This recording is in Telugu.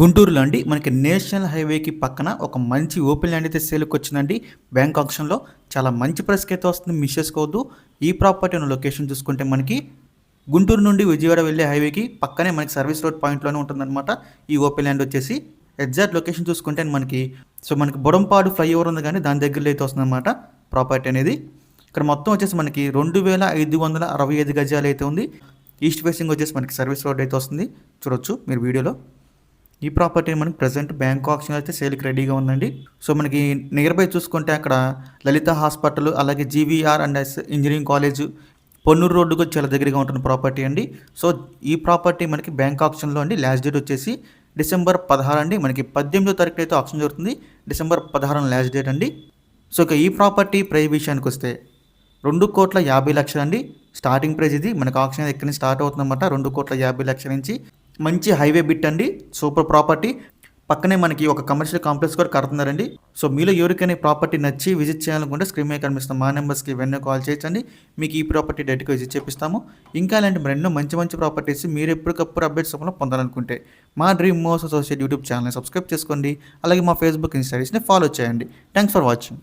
గుంటూరులో అండి మనకి నేషనల్ హైవేకి పక్కన ఒక మంచి ఓపెన్ ల్యాండ్ అయితే సేల్కి వచ్చిందండి బ్యాంక్ ఆప్షన్లో చాలా మంచి ప్రైస్కి అయితే వస్తుంది. మిస్ చేసుకోవద్దు. ఈ ప్రాపర్టీ ఉన్న లొకేషన్ చూసుకుంటే మనకి గుంటూరు నుండి విజయవాడ వెళ్ళే హైవేకి పక్కనే మనకి సర్వీస్ రోడ్ పాయింట్లోనే ఉంటుందన్నమాట. ఈ ఓపెన్ ల్యాండ్ వచ్చేసి ఎగ్జాక్ట్ లొకేషన్ చూసుకుంటే మనకి సో మనకి బొడంపాడు ఫ్లైఓవర్ ఉంది కానీ దాని దగ్గరలో అయితే వస్తుందన్నమాట ప్రాపర్టీ అనేది. ఇక్కడ మొత్తం వచ్చేసి మనకి రెండు వేల ఐదు వందల అరవై ఐదు గజాలు అయితే ఉంది. ఈస్ట్ ఫేసింగ్ వచ్చేసి మనకి సర్వీస్ రోడ్ అయితే వస్తుంది. చూడొచ్చు మీరు వీడియోలో. ఈ ప్రాపర్టీ మనకి ప్రజెంట్ బ్యాంక్ ఆప్షన్ అయితే సేల్కి రెడీగా ఉందండి. సో మనకి నియర్ బై చూసుకుంటే అక్కడ లలిత హాస్పిటల్ అలాగే GVR and engineering college Ponnur రోడ్డుకు చాలా దగ్గరగా ఉంటున్న ప్రాపర్టీ అండి. సో ఈ ప్రాపర్టీ మనకి బ్యాంక్ ఆప్షన్లో అండి. లాస్ట్ డేట్ వచ్చేసి డిసెంబర్ పదహారు అండి. మనకి పద్దెనిమిదో తారీఖు అయితే ఆప్షన్ జరుగుతుంది. డిసెంబర్ పదహారు లాస్ట్ డేట్ అండి. సో ఇక ఈ ప్రాపర్టీ ప్రైస్ విషయానికి వస్తే రెండు కోట్ల యాభై లక్షలు అండి స్టార్టింగ్ ప్రైస్ ఇది. మనకు ఆప్షన్ ఎక్కడి నుంచి స్టార్ట్ అవుతుందన్నమాట. రెండు కోట్ల యాభై లక్షల నుంచి మంచి హైవే బిట్ అండి. Super property. పక్కనే మనకి ఒక కమర్షియల్ కాంప్లెక్స్ కూడా కడుతున్నారండి. సో మీలో ఎవరికైనా ప్రాపర్టీ నచ్చి విజిట్ చేయాలనుకుంటే స్క్రీన్ మీద కనిపిస్తున్న మా నెంబర్స్కి వెన్నో కాల్ చేయొచ్చండి. మీకు ఈ ప్రాపర్టీ డైరెక్ట్గా విజిట్ చేపిస్తాము. ఇంకా ఇలాంటి మరెన్నో మంచి మంచి ప్రాపర్టీస్ మీరు ఎప్పటికప్పుడు అప్డేట్స్ రూపంలో పొందాలనుకుంటే మా డ్రీమ్ మోస్ అసోసియేట్ యూట్యూబ్ ఛానల్ని సబ్స్క్రైబ్ చేసుకోండి. అలాగే మా ఫేస్బుక్ ఇన్స్టాగ్రామ్స్ని ఫాలో చేయండి. Thanks for watching.